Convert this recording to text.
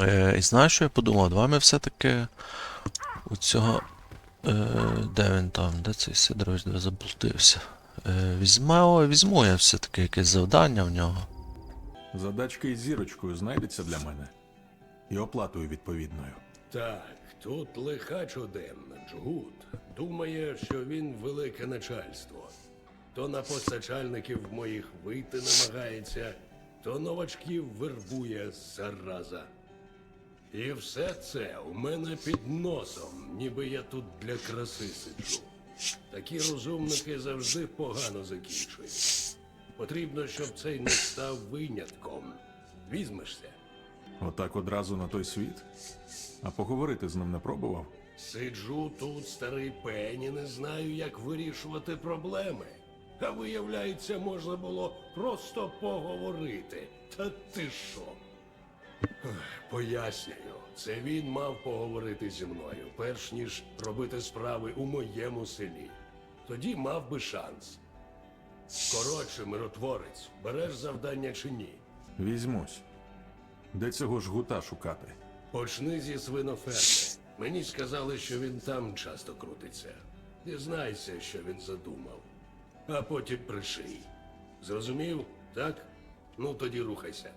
Е, і знаєш, що я подумав? Давай ми все-таки у цього. Е, де він там? Де цей Сидорович де заблудився? Е, візьму, візьму я все-таки якесь завдання в нього. Задачка із зірочкою знайдеться для мене. І оплатою відповідною. Так, тут лиха чуденна, Джгут. Думає, що він велике начальство. То на постачальників моїх вийти намагається, то новачків вербує зараза. І все це у мене під носом, ніби я тут для краси сиджу. Такі розумники завжди погано закінчують. Потрібно, щоб цей не став винятком. Візьмешся. Отак одразу на той світ. А поговорити з ним не пробував? Сиджу тут, старий пені, не знаю, як вирішувати проблеми. А виявляється, можна було просто поговорити. Та ти що? Пояснюю, це він мав поговорити зі мною, перш ніж робити справи у моєму селі. Тоді мав би шанс. Коротше, миротворець, береш завдання чи ні? Візьмусь. Де цього жгута шукати? Почни зі свиноферми. Мені сказали, що він там часто крутиться. Дізнайся, що він задумав. А потім приший. Зрозумів? Так? Ну тоді рухайся.